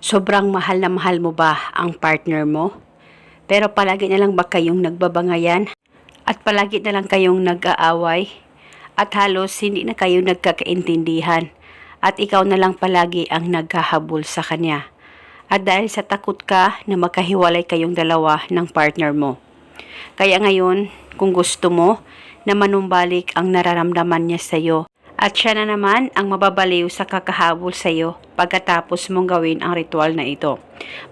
Sobrang mahal na mahal mo ba ang partner mo? Pero palagi na lang ba kayong nagbabangayan? At palagi na lang kayong nag-aaway? At halos hindi na kayo nagkakaintindihan? At ikaw na lang palagi ang naghahabol sa kanya? At dahil sa takot ka na magkahiwalay kayong dalawa ng partner mo? Kaya ngayon, kung gusto mo na manumbalik ang nararamdaman niya sa iyo, at siya na naman ang mababaliw sa kakahabol sa iyo pagkatapos mong gawin ang ritual na ito.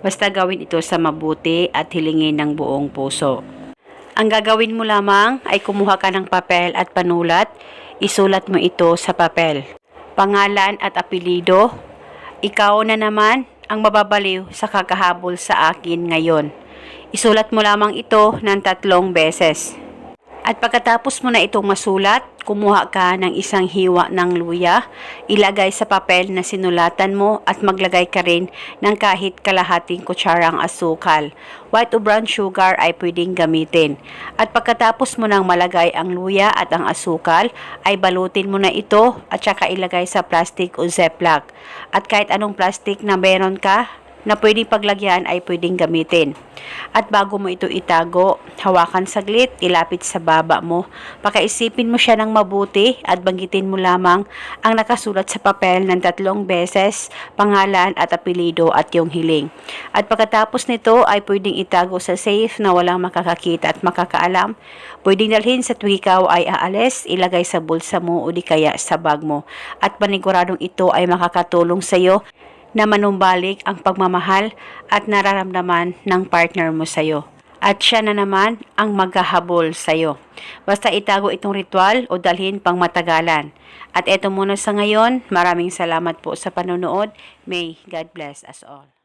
Basta gawin ito sa mabuti at hilingin ng buong puso. Ang gagawin mo lamang ay kumuha ka ng papel at panulat, isulat mo ito sa papel. Pangalan at apelido, ikaw na naman ang mababaliw sa kakahabol sa akin ngayon. Isulat mo lamang ito ng tatlong beses. At pagkatapos mo na itong masulat, kumuha ka ng isang hiwa ng luya, ilagay sa papel na sinulatan mo at maglagay ka rin ng kahit kalahating kutsarang asukal. White o brown sugar ay pwedeng gamitin. At pagkatapos mo nang malagay ang luya at ang asukal, ay balutin mo na ito at saka ilagay sa plastic o ziploc. At kahit anong plastic na meron ka, na pwedeng paglagyan ay pwedeng gamitin. At bago mo ito itago, hawakan saglit, ilapit sa baba mo. Pakaisipin mo siya ng mabuti at banggitin mo lamang ang nakasulat sa papel ng tatlong beses, pangalan at apelido at yung hiling. At pagkatapos nito ay pwedeng itago sa safe na walang makakakita at makakaalam. Pwedeng dalhin sa tuwing ikaw ay aalis, ilagay sa bulsa mo o di kaya sa bag mo. At paniguradong ito ay makakatulong sa iyo na manumbalik ang pagmamahal at nararamdaman ng partner mo sa'yo. At siya na naman ang maghahabol sa'yo. Basta itago itong ritual o dalhin pang matagalan. At eto muna sa ngayon, maraming salamat po sa panonood. May God bless us all.